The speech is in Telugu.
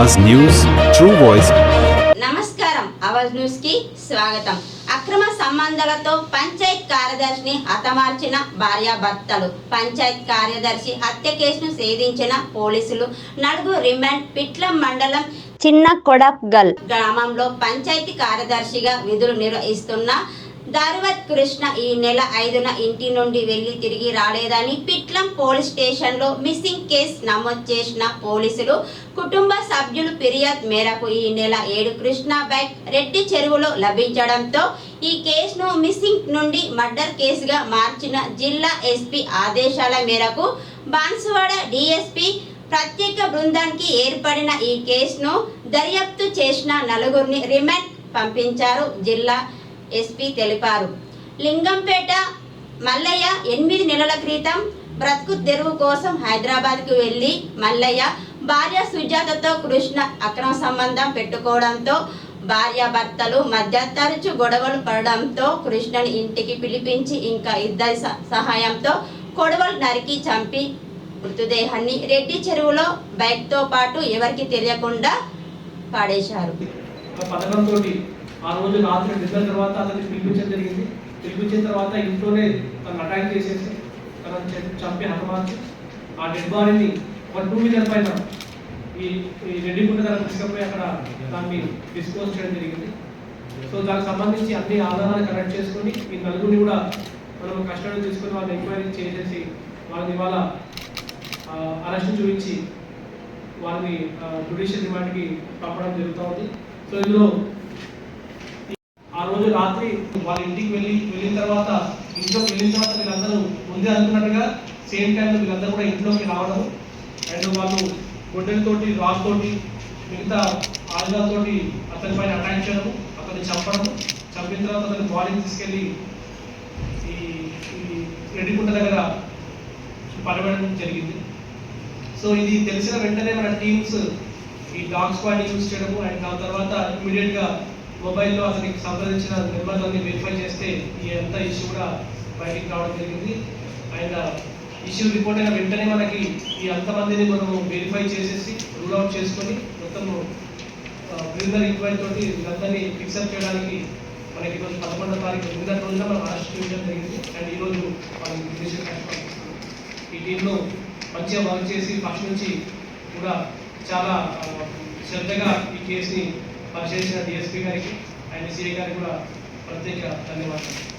ఆవాజ్ న్యూస్ ట్రూ వాయిస్ నమస్కారం ఆవాజ్ న్యూస్కి స్వాగతం. అక్రమ సంబంధాలతో పంచాయత్ కార్యదర్శిని హతమార్చిన భార్యాభర్తలు. పంచాయత్ కార్యదర్శి హత్య కేసును సేధించిన పోలీసులు. నలుగురు రిమాండ్ పిట్లం మండలం చిన్న కొడప్గల్ గ్రామంలో పంచాయతీ కార్యదర్శిగా విధులు నిర్వహిస్తున్న దారువత్ కృష్ణ ఈ నెల ఐదున ఇంటి నుండి వెళ్ళి తిరిగి రాలేదని పిట్లం పోలీస్ స్టేషన్లో మిస్సింగ్ కేసు నమోదు చేసిన పోలీసులు కుటుంబ సభ్యులు ఫిర్యాదు మేరకు ఈ నెల ఏడు కృష్ణ బైక్ రెడ్డి చెరువులో లభించడంతో ఈ కేసును మిస్సింగ్ నుండి మర్డర్ కేసుగా మార్చిన జిల్లా ఎస్పీ ఆదేశాల మేరకు బాన్సువాడ డిఎస్పీ ప్రత్యేక బృందానికి ఏర్పడిన ఈ కేసును దర్యాప్తు చేసిన నలుగురిని రిమాండ్ పంపించారు జిల్లా ఎస్పీ తెలిపారు. లింగంపేట మల్లయ్య ఎనిమిది నెలల క్రితం బ్రతుకు తెరువు కోసం హైదరాబాద్కు వెళ్ళి మల్లయ్య భార్య సుజాతతో కృష్ణ అక్రమ సంబంధం పెట్టుకోవడంతో భార్యాభర్తలు మధ్య తరచు గొడవలు పడడంతో కృష్ణని ఇంటికి పిలిపించి ఇంకా ఇద్దరి స- సహాయంతో కొడవలు నరికి చంపి మృతదేహాన్ని రెడ్డి చెరువులో బైక్తో పాటు ఎవరికి తెలియకుండా పాడేశారు. ఆ రోజు రాత్రి నిద్ర తర్వాత అతన్ని పిలిపించడం జరిగింది. పిలిపించిన తర్వాత ఇంట్లోనే తను అటాక్ చేసేసి తనని చంపి హతమార్చి ఆ డెడ్ బాడీని ఒక టూ వీలర్ పైన ఈ ఈ రెడ్డిగుంట దాన్ని తీసుకుపోయి అక్కడ దాన్ని డిస్పోజ్ చేయడం జరిగింది. సో దానికి సంబంధించి అన్ని ఆధారాలు కలెక్ట్ చేసుకొని ఈ నలుగురిని కూడా మనం కస్టడీ తీసుకొని వాళ్ళని ఎంక్వైరీ చేసేసి వాళ్ళని ఇవాళ అరెస్ట్ చూపించి వారిని జుడిషియల్ రిమాండ్కి పంపడం జరుగుతూ ఉంది. సో ఇందులో రోజు రాత్రి వాళ్ళ ఇంటికి వెళ్ళి వెళ్ళిన తర్వాత ఇంట్లోకి వెళ్ళిన తర్వాత వీళ్ళందరూ ముందే అనుకున్నట్టుగా సేమ్ టైంలో వీళ్ళందరూ కూడా ఇంట్లోకి రావడం అండ్ వాళ్ళు గొడ్డలతోటి రాళ్ళతోటి మిగతా ఆయుధాలతోటి అతని పైన అటాక్ చేయడం అతన్ని చంపడం చంపిన తర్వాత అతని బాడీని తీసుకెళ్ళి ఈ రెడ్డిగుంట దగ్గర పడవేయడం జరిగింది. సో ఇది తెలిసిన వెంటనే మన టీమ్స్ ఈ డాగ్ స్క్వాడ్ యూజ్ చేయడము అండ్ దాని తర్వాత ఇమీడియట్గా మొబైల్లో అతనికి సంప్రదించిన నెంబర్లన్నీ వెరిఫై చేస్తే ఈ అంత ఇష్యూ కూడా బయటికి రావడం జరిగింది. అండ్ ఇష్యూ రిపోర్ట్ అయిన వెంటనే మనకి ఈ అంతమందిని మనము వెరిఫై చేసేసి రూల్ అవుట్ చేసుకొని మొత్తము ప్రిలిమినరీ ఇంక్వైరీ తోటి వీళ్ళందరినీ ఫిక్సప్ చేయడానికి మనకి ఈరోజు పదకొండో తారీఖు నిన్నటి రోజున మనం అరెస్ట్ చేయడం జరిగింది. అండ్ ఈరోజు వాళ్ళకి ఈ టీంలో మంచిగా వర్క్ చేసి ఫస్ట్ నుంచి కూడా చాలా శ్రద్ధగా ఈ కేసుని పనిచేసిన డిఎస్పీ గారికి అండ్ సిఐ గారికి కూడా ప్రత్యేక ధన్యవాదాలు.